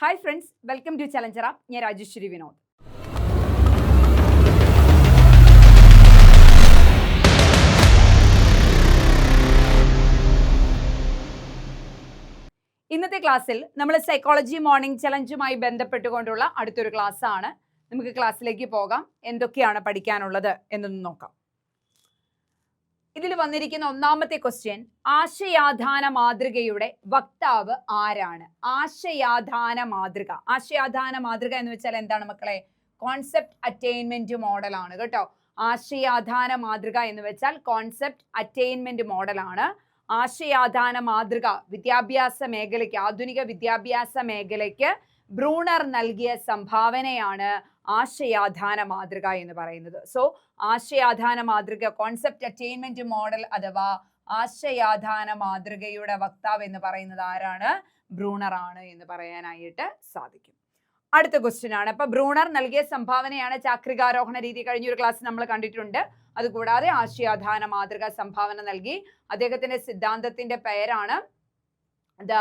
Hi friends welcome to ചലഞ്ചറ ഞാൻ രാജേശ്വരി വിനോദ്. ഇന്നത്തെ ക്ലാസ്സിൽ നമ്മൾ സൈക്കോളജി മോർണിംഗ് ചലഞ്ചുമായി ബന്ധപ്പെട്ടുകൊണ്ടുള്ള അടുത്തൊരു ക്ലാസ് ആണ് നമുക്ക് ക്ലാസ്സിലേക്ക് പോകാം. എന്തൊക്കെയാണ് പഠിക്കാനുള്ളത് എന്നൊന്ന് നോക്കാം. ഇതിൽ വന്നിരിക്കുന്ന ഒന്നാമത്തെ ക്വസ്റ്റ്യൻ ആശയാധാന മാതൃകയുടെ വക്താവ് ആരാണ്? ആശയാധാന മാതൃക. ആശയാധാന മാതൃക എന്ന് വെച്ചാൽ എന്താണ് മക്കളെ? കോൺസെപ്റ്റ് അറ്റൈൻമെന്റ് മോഡൽ ആണ് കേട്ടോ. ആശയാധാന മാതൃക എന്ന് വെച്ചാൽ കോൺസെപ്റ്റ് അറ്റൈൻമെന്റ് മോഡലാണ് ആശയാധാന മാതൃക വിദ്യാഭ്യാസ മേഖലയ്ക്ക് ആധുനിക വിദ്യാഭ്യാസ മേഖലയ്ക്ക് ബ്രൂണർ നൽകിയ സംഭാവനയാണ് ആശയാധാന മാതൃക എന്ന് പറയുന്നത്. സോ ആശയാധാന മാതൃക കോൺസെപ്റ്റ് അറ്റൈൻമെന്റ് മോഡൽ അഥവാ ആശയാധാന മാതൃകയുടെ വക്താവ് എന്ന് പറയുന്നത് ആരാണ്? ബ്രൂണർ ആണ് എന്ന് പറയാനായിട്ട് സാധിക്കും. അടുത്ത ക്വസ്റ്റ്യൻ ആണ്. അപ്പൊ ബ്രൂണർ നൽകിയ സംഭാവനയാണ് ചാക്രികാരോഹണ രീതി. കഴിഞ്ഞൊരു ക്ലാസ് നമ്മൾ കണ്ടിട്ടുണ്ട്. അതുകൂടാതെ ആശയാധാന മാതൃക സംഭാവന നൽകി. അദ്ദേഹത്തിന്റെ സിദ്ധാന്തത്തിന്റെ പേരാണ് ദ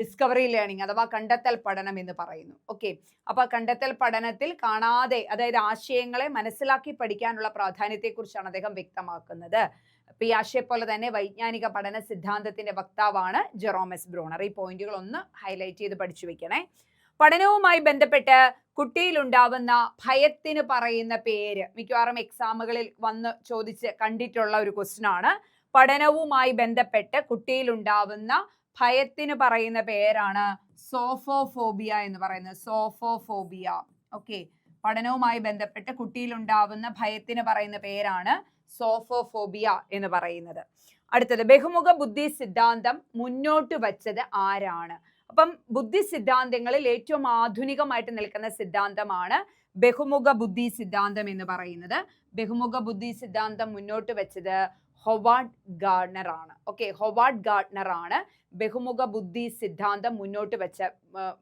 ഡിസ്കവറി ലേണിംഗ് അഥവാ കണ്ടെത്തൽ പഠനം എന്ന് പറയുന്നു. ഓക്കെ അപ്പോൾ കണ്ടെത്തൽ പഠനത്തിൽ കാണാതെ അതായത് ആശയങ്ങളെ മനസ്സിലാക്കി പഠിക്കാനുള്ള പ്രാധാന്യത്തെക്കുറിച്ചാണ് അദ്ദേഹം വ്യക്തമാക്കുന്നത്. അപ്പം ഈ ആശയെ പോലെ തന്നെ വൈജ്ഞാനിക പഠന സിദ്ധാന്തത്തിന്റെ വക്താവാണ് ജെറോമസ് ബ്രോണർ. ഈ പോയിന്റുകൾ ഒന്ന് ഹൈലൈറ്റ് ചെയ്ത് പഠിച്ചു വെക്കണേ. പഠനവുമായി ബന്ധപ്പെട്ട് കുട്ടിയിലുണ്ടാവുന്ന ഭയത്തിന് പറയുന്ന പേര് മിക്കവാറും എക്സാമുകളിൽ വന്ന് ചോദിച്ച് കണ്ടിട്ടുള്ള ഒരു ക്വസ്റ്റ്യൻ ആണ്. പഠനവുമായി ബന്ധപ്പെട്ട് കുട്ടിയിലുണ്ടാവുന്ന ഭയത്തിന് പറയുന്ന പേരാണ് സോഫോഫോബിയ എന്ന് പറയുന്നത്. സോഫോഫോബിയ. ഓക്കെ. പഠനവുമായി ബന്ധപ്പെട്ട് കുട്ടിയിലുണ്ടാവുന്ന ഭയത്തിന് പറയുന്ന പേരാണ് സോഫോഫോബിയ എന്ന് പറയുന്നത്. അടുത്തത് ബഹുമുഖ ബുദ്ധി സിദ്ധാന്തം മുന്നോട്ട് വച്ചത് ആരാണ്? അപ്പം ബുദ്ധി സിദ്ധാന്തങ്ങളിൽ ഏറ്റവും ആധുനികമായിട്ട് നിൽക്കുന്ന സിദ്ധാന്തമാണ് ബഹുമുഖ ബുദ്ധി സിദ്ധാന്തം എന്ന് പറയുന്നത്. ബഹുമുഖ ബുദ്ധി സിദ്ധാന്തം മുന്നോട്ട് വെച്ചത് ഹൊവാർഡ് ഗാർഡ്നർ ആണ് ഓക്കെ ഹൊവാർഡ് ഗാർഡ്നർ ആണ് ബഹുമുഖ ബുദ്ധി സിദ്ധാന്തം മുന്നോട്ട് വെച്ച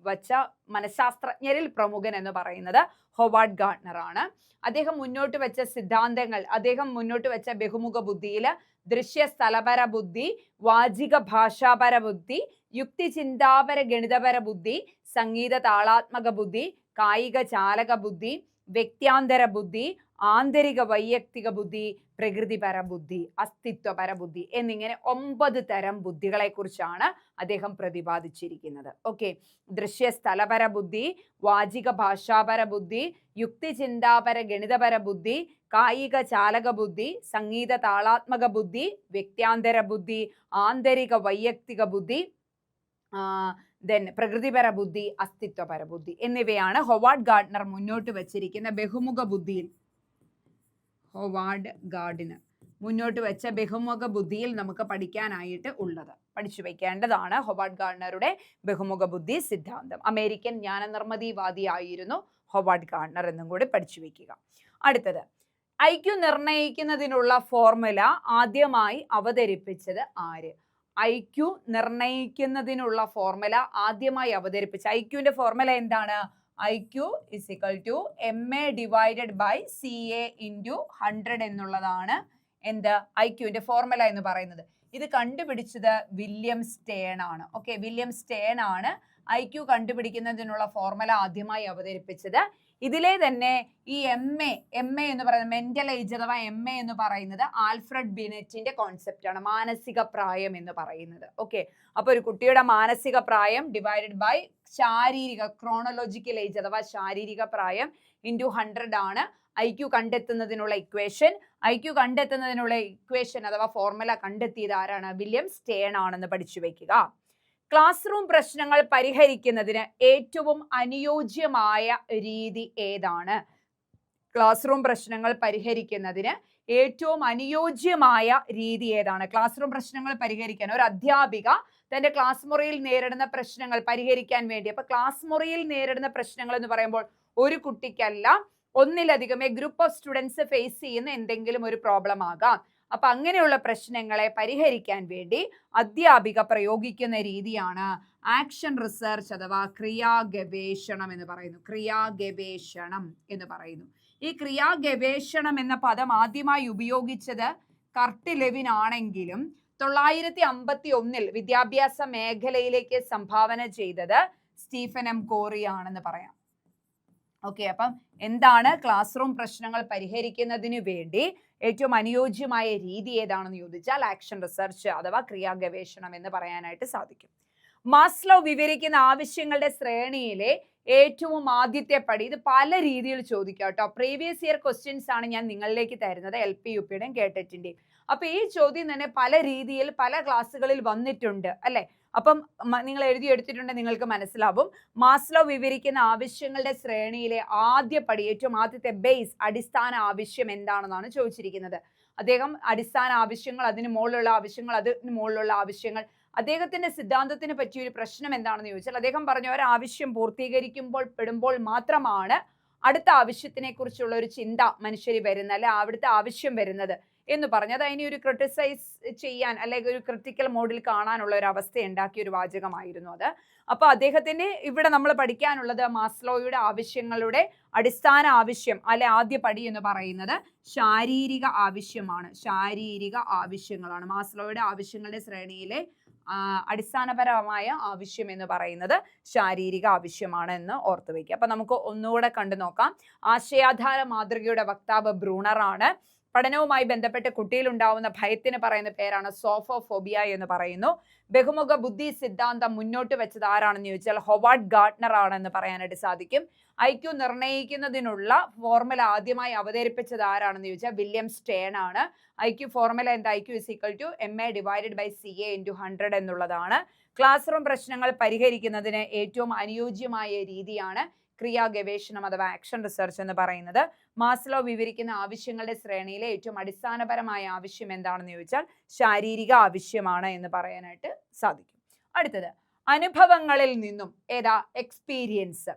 വച്ച മനഃശാസ്ത്രജ്ഞരിൽ പ്രമുഖൻ എന്ന് പറയുന്നത് ഹൊവാർഡ് ഗാർഡ്നർ ആണ് അദ്ദേഹം മുന്നോട്ട് വെച്ച സിദ്ധാന്തങ്ങൾ അദ്ദേഹം മുന്നോട്ട് വെച്ച ബഹുമുഖ ബുദ്ധിയിൽ ദൃശ്യ സ്ഥലപര ബുദ്ധി വാചിക ഭാഷാപര ബുദ്ധി യുക്തി ചിന്താപര ഗണിതപര ബുദ്ധി സംഗീത താളാത്മക ബുദ്ധി കായിക ചാലക ബുദ്ധി വ്യക്തിയാന്തര ബുദ്ധി ആന്തരിക വൈയക്തിക ബുദ്ധി പ്രകൃതിപര ബുദ്ധി അസ്തിത്വപര ബുദ്ധി എന്നിങ്ങനെ ഒമ്പത് തരം ബുദ്ധികളെ കുറിച്ചാണ് അദ്ദേഹം പ്രതിപാദിച്ചിരിക്കുന്നത്. ഓക്കെ ദൃശ്യ സ്ഥലപര ബുദ്ധി വാചിക ഭാഷാപര ബുദ്ധി യുക്തിചിന്താപര ഗണിതപര ബുദ്ധി കായിക ചാലക ബുദ്ധി സംഗീത താളാത്മക ബുദ്ധി വ്യക്തിയാന്തര ബുദ്ധി ആന്തരിക വൈയക്തിക ബുദ്ധി ദെൻ പ്രകൃതിപര ബുദ്ധി അസ്തിത്വപര ബുദ്ധി എന്നിവയാണ് ഹൊവാർഡ് ഗാർഡ്നർ മുന്നോട്ട് വച്ചിരിക്കുന്ന ബഹുമുഖ ബുദ്ധിയിൽ ഹൊവാർഡ് ഗാർഡിന് മുന്നോട്ട് വെച്ച ബഹുമുഖ ബുദ്ധിയിൽ നമുക്ക് പഠിക്കാനായിട്ട് ഉള്ളത്. പഠിച്ചു വയ്ക്കേണ്ടതാണ് ഹൊവാർഡ് ഗാർഡ്നറുടെ ബഹുമുഖ ബുദ്ധി സിദ്ധാന്തം. അമേരിക്കൻ ജ്ഞാനനിർമ്മിതിവാദിയായിരുന്നു ഹൊവാർഡ് ഗാർഡ്നർ എന്നും കൂടി പഠിച്ചു വയ്ക്കുക അടുത്തത് ഐക്യു നിർണയിക്കുന്നതിനുള്ള ഫോർമുല ആദ്യമായി അവതരിപ്പിച്ചത് ആര്? ഐക്യു നിർണയിക്കുന്നതിനുള്ള ഫോർമുല ആദ്യമായി അവതരിപ്പിച്ച ഐക്യുവിന്റെ ഫോർമുല എന്താണ്? I Q is equal to M A divided by C A into hundred എന്നുള്ളതാണ് എന്ത് ഐ ക്യുവിന്റെ ഫോർമുല എന്ന് പറയുന്നത്. ഇത് കണ്ടുപിടിച്ചത് വില്യം സ്റ്റേൺ ആണ്. ഓക്കെ വില്യം സ്റ്റേൺ ആണ് ഐ ക്യു കണ്ടുപിടിക്കുന്നതിനുള്ള ഫോർമുല ആദ്യമായി അവതരിപ്പിച്ചത്. ഇതിലെ തന്നെ ഈ എം എ എം എ എന്ന് പറയുന്നത് മെന്റൽ ഏജ് അഥവാ എം എ എന്ന് പറയുന്നത് ആൽഫ്രഡ് ബിനറ്റിന്റെ കോൺസെപ്റ്റ് ആണ് മാനസിക പ്രായം എന്ന് പറയുന്നത്. ഓക്കെ അപ്പൊ ഒരു കുട്ടിയുടെ മാനസിക പ്രായം ഡിവൈഡഡ് ബൈ ശാരീരിക ക്രോണോളജിക്കൽ ഏജ് അഥവാ ശാരീരിക പ്രായം ഇന്റു ഹൺഡ്രഡ് ആണ്. ഐ ക്യു കണ്ടെത്തുന്നതിനുള്ള ഇക്വേഷൻ ഐ ക്യു കണ്ടെത്തുന്നതിനുള്ള ഇക്വേഷൻ അഥവാ ഫോർമുല കണ്ടെത്തിയത് ആരാണ്? വില്യം സ്റ്റേൺ ആണെന്ന് പഠിച്ചു വെക്കുക. ക്ലാസ് റൂം പ്രശ്നങ്ങൾ പരിഹരിക്കുന്നതിന് ഏറ്റവും അനുയോജ്യമായ രീതി ഏതാണ്? ക്ലാസ് റൂം പ്രശ്നങ്ങൾ പരിഹരിക്കുന്നതിന് ഏറ്റവും അനുയോജ്യമായ രീതി ഏതാണ്? ക്ലാസ് റൂം പ്രശ്നങ്ങൾ പരിഹരിക്കാൻ ഒരു അധ്യാപിക തന്റെ ക്ലാസ് മുറിയിൽ നേരിടുന്ന പ്രശ്നങ്ങൾ പരിഹരിക്കാൻ വേണ്ടി. അപ്പൊ ക്ലാസ് മുറിയിൽ നേരിടുന്ന പ്രശ്നങ്ങൾ എന്ന് പറയുമ്പോൾ ഒരു കുട്ടിക്കല്ല ഒന്നിലധികം ഗ്രൂപ്പ് ഓഫ് സ്റ്റുഡൻസ് ഫേസ് ചെയ്യുന്ന എന്തെങ്കിലും ഒരു പ്രോബ്ലം ആകാം. അപ്പൊ അങ്ങനെയുള്ള പ്രശ്നങ്ങളെ പരിഹരിക്കാൻ വേണ്ടി അധ്യാപിക പ്രയോഗിക്കുന്ന രീതിയാണ് ആക്ഷൻ റിസർച്ച് അഥവാ ക്രിയാ ഗവേഷണം എന്ന് പറയുന്നു. ക്രിയാ ഗവേഷണം എന്ന് പറയുന്നു. ഈ ക്രിയാ ഗവേഷണം എന്ന പദം ആദ്യമായി ഉപയോഗിച്ചത് കർട്ട് ലെവിൻ ആണെങ്കിലും തൊള്ളായിരത്തി അമ്പത്തി ഒന്നിൽ വിദ്യാഭ്യാസ മേഖലയിലേക്ക് സംഭാവന ചെയ്തത് സ്റ്റീഫൻ എം കോറി ആണെന്ന് പറയാം. ഓക്കെ അപ്പം എന്താണ് ക്ലാസ് റൂം പ്രശ്നങ്ങൾ പരിഹരിക്കുന്നതിന് വേണ്ടി ഏറ്റവും അനുയോജ്യമായ രീതി ഏതാണെന്ന് ചോദിച്ചാൽ ആക്ഷൻ റിസർച്ച് അഥവാ ക്രിയാ ഗവേഷണം എന്ന് പറയാനായിട്ട് സാധിക്കും. മാസ്ലോ വിവരിക്കുന്ന ആവശ്യങ്ങളുടെ ശ്രേണിയിലെ ഏറ്റവും ആദ്യത്തെ പടി ഇത് പല രീതിയിൽ ചോദിക്കാം കേട്ടോ. പ്രീവിയസ് ഇയർ ക്വസ്റ്റ്യൻസ് ആണ് ഞാൻ നിങ്ങളിലേക്ക് തരുന്നത് എൽ പി യു പിയുടെയും കേട്ടിട്ടിന്റെയും അപ്പൊ ഈ ചോദ്യം തന്നെ പല രീതിയിൽ പല ക്ലാസ്സുകളിൽ വന്നിട്ടുണ്ട് അല്ലെ? അപ്പം നിങ്ങൾ എഴുതി എടുത്തിട്ടുണ്ടെങ്കിൽ നിങ്ങൾക്ക് മനസ്സിലാവും. മാസ്ലോ വിവരിക്കുന്ന ആവശ്യങ്ങളുടെ ശ്രേണിയിലെ ആദ്യ പടി ഏറ്റവും ആദ്യത്തെ ബേസ് അടിസ്ഥാന ആവശ്യം എന്താണെന്നാണ് ചോദിച്ചിരിക്കുന്നത്. അദ്ദേഹം അടിസ്ഥാന ആവശ്യങ്ങൾ അതിന് മുകളിലുള്ള ആവശ്യങ്ങൾ അതിന് മുകളിലുള്ള ആവശ്യങ്ങൾ. അദ്ദേഹത്തിന്റെ സിദ്ധാന്തത്തിന് പറ്റിയ ഒരു പ്രശ്നം എന്താണെന്ന് ചോദിച്ചാൽ അദ്ദേഹം പറഞ്ഞ ഒരു ആവശ്യം പൂർത്തീകരിക്കുമ്പോൾ പെടുമ്പോൾ മാത്രമാണ് അടുത്ത ആവശ്യത്തിനെ കുറിച്ചുള്ള ഒരു ചിന്ത മനുഷ്യരിൽ വരുന്നത് അല്ലെ? അവിടുത്തെ ആവശ്യം വരുന്നത്. എന്ന് പറഞ്ഞ്. അത് അതിനെ ഒരു ക്രിട്ടിസൈസ് ചെയ്യാൻ അല്ലെങ്കിൽ ഒരു ക്രിട്ടിക്കൽ മോഡിൽ കാണാനുള്ള ഒരു അവസ്ഥ ഉണ്ടാക്കിയ ഒരു വാചകമായിരുന്നു അത്. അപ്പോൾ അദ്ദേഹത്തിന്റെ ഇവിടെ നമ്മൾ പഠിക്കാനുള്ളത് മാസ്ലോയുടെ ആവശ്യങ്ങളുടെ അടിസ്ഥാന ആവശ്യം അല്ലെ ആദ്യ പടി എന്ന് പറയുന്നത് ശാരീരിക ആവശ്യമാണ്. ശാരീരിക ആവശ്യങ്ങളാണ്. മാസ്ലോയുടെ ആവശ്യങ്ങളുടെ ശ്രേണിയിലെ അടിസ്ഥാനപരമായ ആവശ്യം എന്ന് പറയുന്നത് ശാരീരിക ആവശ്യമാണ് എന്ന് ഓർത്തു അപ്പൊ നമുക്ക് ഒന്നുകൂടെ കണ്ടു നോക്കാം. ആശയാധാര മാതൃകയുടെ വക്താവ് ബ്രൂണറാണ്. പഠനവുമായി ബന്ധപ്പെട്ട് കുട്ടിയിൽ ഉണ്ടാവുന്ന ഭയത്തിന് പറയുന്ന പേരാണ് സോഫോഫോബിയ എന്ന് പറയുന്നു. ബഹുമുഖ ബുദ്ധി സിദ്ധാന്തം മുന്നോട്ട് വെച്ചത് ആരാണെന്ന് ചോദിച്ചാൽ ഹൊവാർഡ് ഗാർട്ട്നർ ആണെന്ന് പറയാനായിട്ട് സാധിക്കും. ഐ ക്യു നിർണയിക്കുന്നതിനുള്ള ഫോർമുല ആദ്യമായി അവതരിപ്പിച്ചത് ആരാണെന്ന് ചോദിച്ചാൽ വില്യം സ്റ്റേൺ ആണ്. ഐ ക്യു ഫോർമുല എന്താ? Q is equal to M A divided by C A into hundred എന്നുള്ളതാണ്. ക്ലാസ് റൂം പ്രശ്നങ്ങൾ പരിഹരിക്കുന്നതിന് ഏറ്റവും അനുയോജ്യമായ രീതിയാണ് ക്രിയാ ഗവേഷണം അഥവാ ആക്ഷൻ റിസർച്ച് എന്ന് പറയുന്നത് മാസ്ലോ വിവരിക്കുന്ന ആവശ്യങ്ങളുടെ ശ്രേണിയിലെ ഏറ്റവും അടിസ്ഥാനപരമായ ആവശ്യം എന്താണെന്ന് ചോദിച്ചാൽ ശാരീരിക ആവശ്യമാണ് എന്ന് പറയാനായിട്ട് സാധിക്കും. അടുത്തത് അനുഭവങ്ങളിൽ നിന്നും ഏതാ എക്സ്പീരിയൻസ്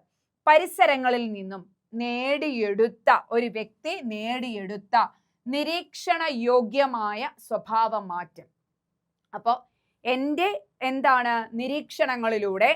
പരിസരങ്ങളിൽ നിന്നും നേടിയെടുത്ത ഒരു വ്യക്തി നേടിയെടുത്ത നിരീക്ഷണ യോഗ്യമായ സ്വഭാവ മാറ്റം. അപ്പോൾ എന്റെ എന്താണ് നിരീക്ഷണങ്ങളിലൂടെ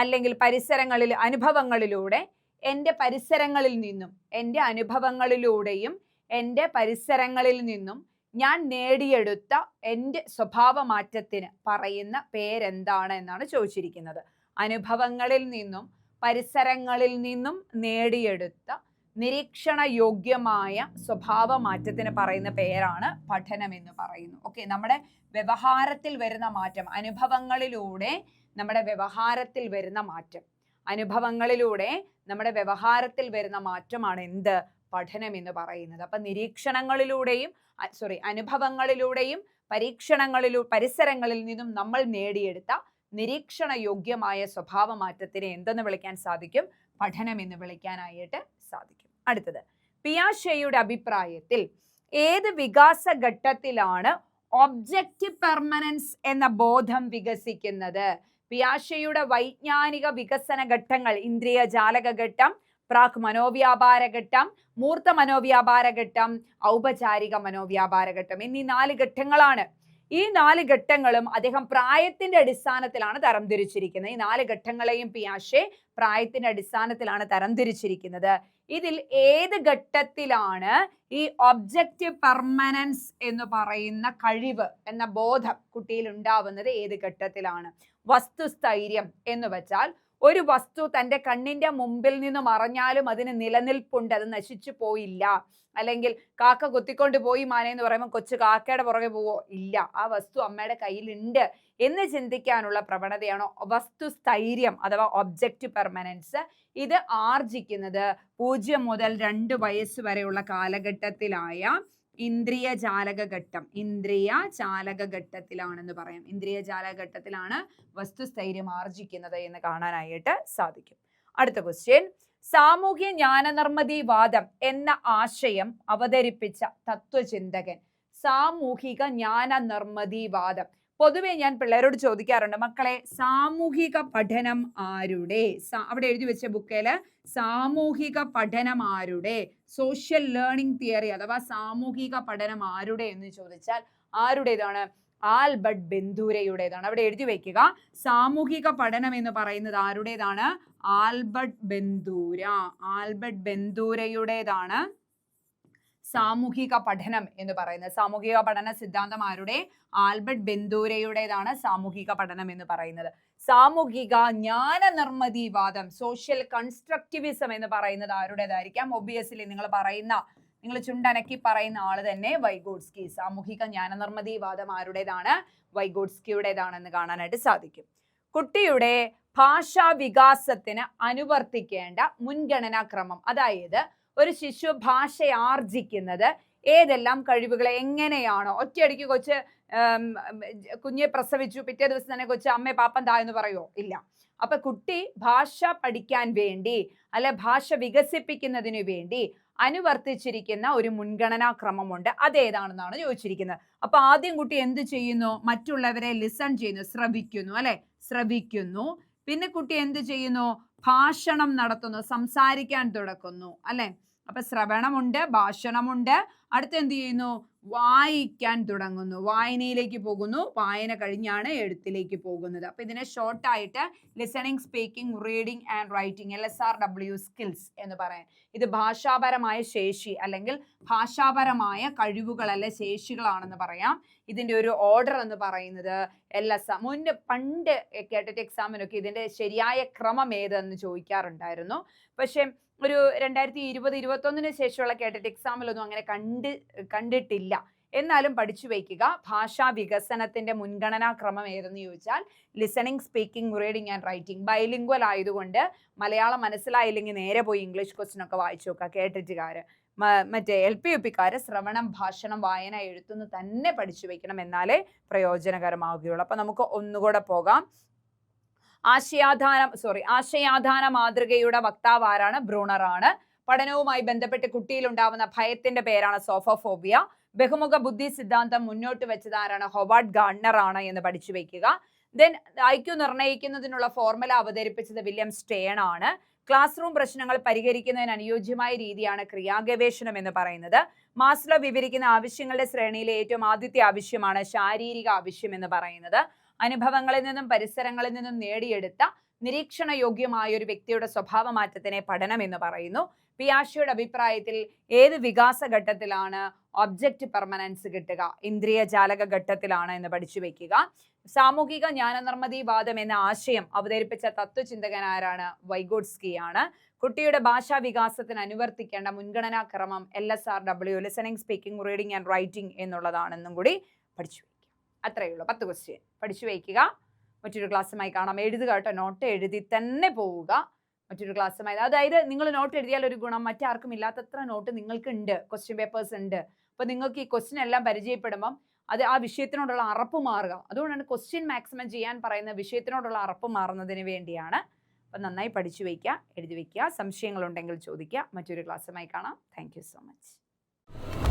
അല്ലെങ്കിൽ പരിസരങ്ങളിൽ അനുഭവങ്ങളിലൂടെ എന്റെ പരിസരങ്ങളിൽ നിന്നും എന്റെ അനുഭവങ്ങളിലൂടെയും എന്റെ പരിസരങ്ങളിൽ നിന്നും ഞാൻ നേടിയെടുത്ത എന്റെ സ്വഭാവ മാറ്റത്തിന് പറയുന്ന പേരെന്താണ് എന്നാണ് ചോദിച്ചിരിക്കുന്നത്. അനുഭവങ്ങളിൽ നിന്നും പരിസരങ്ങളിൽ നിന്നും നേടിയെടുത്ത നിരീക്ഷണ യോഗ്യമായ സ്വഭാവ മാറ്റത്തിന് പറയുന്ന പേരാണ് പഠനം എന്ന് പറയുന്നു. ഓക്കെ നമ്മുടെ വ്യവഹാരത്തിൽ വരുന്ന മാറ്റം അനുഭവങ്ങളിലൂടെ നമ്മുടെ വ്യവഹാരത്തിൽ വരുന്ന മാറ്റം. അനുഭവങ്ങളിലൂടെ നമ്മുടെ വ്യവഹാരത്തിൽ വരുന്ന മാറ്റമാണ് എന്ത്? പഠനം എന്ന് പറയുന്നത്. അപ്പൊ നിരീക്ഷണങ്ങളിലൂടെയും സോറി അനുഭവങ്ങളിലൂടെയും പരീക്ഷണങ്ങളിലൂ പരിസരങ്ങളിൽ നിന്നും നമ്മൾ നേടിയെടുത്ത നിരീക്ഷണ യോഗ്യമായ സ്വഭാവ മാറ്റത്തിനെ എന്തെന്ന് വിളിക്കാൻ സാധിക്കും? പഠനം എന്ന് വിളിക്കാനായിട്ട് സാധിക്കും. അടുത്തത് പിയാഷയുടെ അഭിപ്രായത്തിൽ ഏത് വികാസ ഘട്ടത്തിലാണ് ഒബ്ജക്റ്റ് പെർമനൻസ് എന്ന ബോധം വികസിക്കുന്നത്? പിയാഷയുടെ വൈജ്ഞാനിക വികസന ഘട്ടങ്ങൾ ഇന്ദ്രിയ ജാലക ഘട്ടം പ്രാക് മനോവ്യാപാര ഘട്ടം മൂർത്ത മനോവ്യാപാര ഘട്ടം ഔപചാരിക മനോവ്യാപാര ഘട്ടം എന്നീ നാല് ഘട്ടങ്ങളാണ്. ഈ നാല് ഘട്ടങ്ങളും അദ്ദേഹം പ്രായത്തിന്റെ അടിസ്ഥാനത്തിലാണ് തരംതിരിച്ചിരിക്കുന്നത്. ഈ നാല് ഘട്ടങ്ങളെയും പിയാഷെ പ്രായത്തിന്റെ അടിസ്ഥാനത്തിലാണ് തരംതിരിച്ചിരിക്കുന്നത്. ഇതിൽ ഏത് ഘട്ടത്തിലാണ് ഈ ഒബ്ജക്റ്റീവ് പെർമനൻസ് എന്ന് പറയുന്ന കഴിവ് എന്ന ബോധം കുട്ടിയിൽ ഉണ്ടാവുന്നത്? ഏത് ഘട്ടത്തിലാണ്? വസ്തുസ്ഥൈര്യം എന്ന് വെച്ചാൽ ഒരു വസ്തു തന്റെ കണ്ണിന്റെ മുമ്പിൽ നിന്ന് മറഞ്ഞാലും അതിന് നിലനിൽപ്പുണ്ട്. അത് നശിച്ചു പോയില്ല. അല്ലെങ്കിൽ കാക്ക കൊത്തിക്കൊണ്ട് പോയി മാനേന്ന് പറയുമ്പോൾ കൊച്ചു കാക്കയുടെ പുറകെ പോവോ? ഇല്ല. ആ വസ്തു അമ്മയുടെ കയ്യിലുണ്ട്. എന്ന് ചിന്തിക്കാനുള്ള പ്രവണതയാണ്? വസ്തുസ്ഥൈര്യം അഥവാ ഒബ്ജക്റ്റ് പെർമനൻസ് ഇത് ആർജിക്കുന്നത് പൂജ്യം മുതൽ രണ്ട് വയസ്സ് വരെയുള്ള കാലഘട്ടത്തിലായ ഇന്ദ്രിയ ജാലക ഘട്ടം. ഇന്ദ്രിയ ചാലക ഘട്ടത്തിലാണെന്ന് പറയാം. ഇന്ദ്രിയ ജാലക ഘട്ടത്തിലാണ് വസ്തുസ്ഥൈര്യം ആർജിക്കുന്നത് എന്ന് കാണാനായിട്ട് സാധിക്കും. അടുത്ത ക്വസ്റ്റ്യൻ സാമൂഹ്യ ജ്ഞാനനിർമ്മിതിവാദം എന്ന ആശയം അവതരിപ്പിച്ച തത്വചിന്തകൻ. സാമൂഹിക ജ്ഞാനനിർമ്മിതിവാദം പൊതുവെ ഞാൻ പിള്ളേരോട് ചോദിക്കാറുണ്ട് മക്കളെ സാമൂഹിക പഠനം ആരുടെ? അവിടെ എഴുതി വെച്ച ബുക്കേൽ സാമൂഹിക പഠനം ആരുടെ? സോഷ്യൽ ലേണിംഗ് തിയറി അഥവാ സാമൂഹിക പഠനം ആരുടെ എന്ന് ചോദിച്ചാൽ ആരുടേതാണ്? ആൽബർട്ട് ബെന്തൂരയുടേതാണ് അവിടെ എഴുതി വയ്ക്കുക സാമൂഹിക പഠനം എന്ന് പറയുന്നത് ആരുടേതാണ്? ആൽബർട്ട് ബെന്തൂര ആൽബർട്ട് ബെന്തൂരയുടേതാണ് സാമൂഹിക പഠനം എന്ന് പറയുന്നത്. സാമൂഹിക പഠന സിദ്ധാന്തം ആരുടെ? ആൽബർട്ട് ബെന്തൂരയുടേതാണ് സാമൂഹിക പഠനം എന്ന് പറയുന്നത്. സാമൂഹിക ജ്ഞാന നിർമ്മിതിവാദം സോഷ്യൽ കൺസ്ട്രക്റ്റിവിസം എന്ന് പറയുന്നത് ആരുടേതായിരിക്കാം? ഒബിയസ്ലി നിങ്ങൾ പറയുന്ന നിങ്ങൾ ചുണ്ടനക്കി പറയുന്ന ആൾ തന്നെ വൈഗോഡ്സ്കി സാമൂഹിക ജ്ഞാന നിർമ്മിതിവാദം ആരുടേതാണ്? വൈഗോഡ്സ്കിയുടേതാണെന്ന് കാണാനായിട്ട് സാധിക്കും. കുട്ടിയുടെ ഭാഷാ വികാസത്തിന് അനുവർത്തിക്കേണ്ട മുൻഗണനാക്രമം. അതായത് ഒരു ശിശു ഭാഷ ആർജിക്കുന്നത് ഏതെല്ലാം കഴിവുകൾ എങ്ങനെയാണോ? ഒറ്റയടിക്ക് കൊച്ച് കുഞ്ഞെ പ്രസവിച്ചു പിറ്റേ ദിവസം തന്നെ കൊച്ച് അമ്മേ പാപ്പൻ താ എന്ന് പറയുമോ ഇല്ല. അപ്പൊ കുട്ടി ഭാഷ പഠിക്കാൻ വേണ്ടി അല്ലെ ഭാഷ വികസിപ്പിക്കുന്നതിന് വേണ്ടി അനുവർത്തിച്ചിരിക്കുന്ന ഒരു മുൻഗണനാ ക്രമമുണ്ട്. അതേതാണെന്നാണ് ചോദിച്ചിരിക്കുന്നത്. അപ്പൊ ആദ്യം കുട്ടി എന്ത് ചെയ്യുന്നു? മറ്റുള്ളവരെ ലിസൺ ചെയ്യുന്നു ശ്രവിക്കുന്നു അല്ലെ? ശ്രവിക്കുന്നു. പിന്നെ കുട്ടി എന്ത് ചെയ്യുന്നു? ഭാഷണം നടത്തുന്നു സംസാരിക്കാൻ തുടക്കുന്നു അല്ലെ? അപ്പൊ ശ്രവണമുണ്ട് ഭാഷണമുണ്ട്. അടുത്ത് എന്ത് ചെയ്യുന്നു? വായിക്കാൻ തുടങ്ങുന്നു. വായനയിലേക്ക് പോകുന്നു. വായന കഴിഞ്ഞാണ് എഴുത്തിലേക്ക് പോകുന്നത്. അപ്പൊ ഇതിനെ ഷോർട്ടായിട്ട് listening speaking reading and writing L S R W skills എന്ന് പറയാൻ ഇത് ഭാഷാപരമായ ശേഷി അല്ലെങ്കിൽ ഭാഷാപരമായ കഴിവുകൾ അല്ലെ ശേഷികളാണെന്ന് പറയാം. ഇതിന്റെ ഒരു ഓർഡർ എന്ന് പറയുന്നത് എൽ എസ് ആർ മുന്നേ പണ്ട് കേട്ടിട്ട് എക്സാമിനൊക്കെ ഇതിന്റെ ശരിയായ ക്രമം ഏതെന്ന് ചോദിക്കാറുണ്ടായിരുന്നു. പക്ഷെ ഒരു രണ്ടായിരത്തി ഇരുപത് ഇരുപത്തൊന്നിന് ശേഷമുള്ള കേട്ടിട്ട് എക്സാമിലൊന്നും അങ്ങനെ കണ്ട് കണ്ടിട്ടില്ല. എന്നാലും പഠിച്ചു വയ്ക്കുക. ഭാഷാ വികസനത്തിന്റെ മുൻഗണനാ ക്രമം ഏതെന്ന് ചോദിച്ചാൽ listening speaking reading and writing bilingual ആയതുകൊണ്ട് മലയാളം മനസ്സിലായില്ലെങ്കിൽ നേരെ പോയി ഇംഗ്ലീഷ് ക്വസ്റ്റ്യൻ ഒക്കെ വായിച്ചു നോക്കുക. കേട്ടിട്ടുകാര്. മ- മറ്റേ എൽ പി യു പിക്കാർ ശ്രവണം ഭാഷണം വായന എഴുത്തുനിന്ന് തന്നെ പഠിച്ചു വയ്ക്കണം എന്നാലേ പ്രയോജനകരമാവുകയുള്ളൂ. അപ്പൊ നമുക്ക് ഒന്നുകൂടെ പോകാം. ആശയാധാന സോറി ആശയാധാന മാതൃകയുടെ വക്താവ് ആരാണ്? ബ്രൂണറാണ്. പഠനവുമായി ബന്ധപ്പെട്ട് കുട്ടിയിൽ ഉണ്ടാവുന്ന ഭയത്തിന്റെ പേരാണ് സോഫോഫോബിയ. ബഹുമുഖ ബുദ്ധി സിദ്ധാന്തം മുന്നോട്ട് വെച്ചത് ആരാണ്? ഹൊവാർഡ് ഗാർണർ ആണ് എന്ന് പഠിച്ചു വെക്കുക. ദെൻ ഐക്യു നിർണയിക്കുന്നതിനുള്ള ഫോർമുല അവതരിപ്പിച്ചത് വില്യം സ്റ്റേൺ ആണ്. ക്ലാസ് റൂം പ്രശ്നങ്ങൾ പരിഹരിക്കുന്നതിന് അനുയോജ്യമായ രീതിയാണ് ക്രിയാഗവേഷണം എന്ന് പറയുന്നത്. മാസ്ലോ വിവരിക്കുന്ന ആവശ്യങ്ങളുടെ ശ്രേണിയിലെ ഏറ്റവും ആദ്യത്തെ ആവശ്യമാണ് ശാരീരിക ആവശ്യം എന്ന് പറയുന്നത്. അനുഭവങ്ങളിൽ നിന്നും പരിസരങ്ങളിൽ നിന്നും നേടിയെടുത്ത നിരീക്ഷണ യോഗ്യമായ ഒരു വ്യക്തിയുടെ സ്വഭാവ മാറ്റത്തിനെ പഠനം എന്ന് പറയുന്നു. പിയാഷയുടെ അഭിപ്രായത്തിൽ ഏത് വികാസ ഘട്ടത്തിലാണ് ഒബ്ജക്റ്റ് പെർമനൻസ് കിട്ടുക? ഇന്ദ്രിയ ജാലക ഘട്ടത്തിലാണ് എന്ന് പഠിച്ചു വെക്കുക. സാമൂഹിക ജ്ഞാനനിർമ്മതിവാദം എന്ന ആശയം അവതരിപ്പിച്ച തത്വചിന്തകനാരാണ് വൈഗോഡ്സ്കി ആണ് കുട്ടിയുടെ ഭാഷാ വികാസത്തിന് അനുവർത്തിക്കേണ്ട മുൻഗണനാക്രമം L S R W listening speaking reading and writing എന്നുള്ളതാണെന്നും കൂടി പഠിച്ചു. അത്രയേ ഉള്ളൂ. പത്ത് ക്വസ്റ്റ്യൻ പഠിച്ചു വയ്ക്കുക. മറ്റൊരു ക്ലാസ്സുമായി കാണാം. എഴുതുക കേട്ടോ. നോട്ട് എഴുതി തന്നെ പോവുക. മറ്റൊരു ക്ലാസ്സുമായി അതായത് നിങ്ങൾ നോട്ട് എഴുതിയാൽ ഒരു ഗുണം. മറ്റാർക്കും ഇല്ലാത്തത്ര നോട്ട് നിങ്ങൾക്ക് ഉണ്ട് ക്വസ്റ്റ്യൻ പേപ്പേഴ്സ് ഉണ്ട്. അപ്പോൾ നിങ്ങൾക്ക് ഈ ക്വസ്റ്റ്യൻ എല്ലാം പരിചയപ്പെടുമ്പം അത് ആ വിഷയത്തിനോടുള്ള അറപ്പ് മാറുക. അതുകൊണ്ടാണ് ക്വസ്റ്റ്യൻ മാക്സിമം ചെയ്യാൻ പറയുന്ന വിഷയത്തിനോടുള്ള അറപ്പ് മാറുന്നതിന് വേണ്ടിയാണ്. അപ്പം നന്നായി പഠിച്ചു വയ്ക്കുക എഴുതി വയ്ക്കുക. സംശയങ്ങളുണ്ടെങ്കിൽ ചോദിക്കുക. മറ്റൊരു ക്ലാസ്സുമായി കാണാം. Thank so much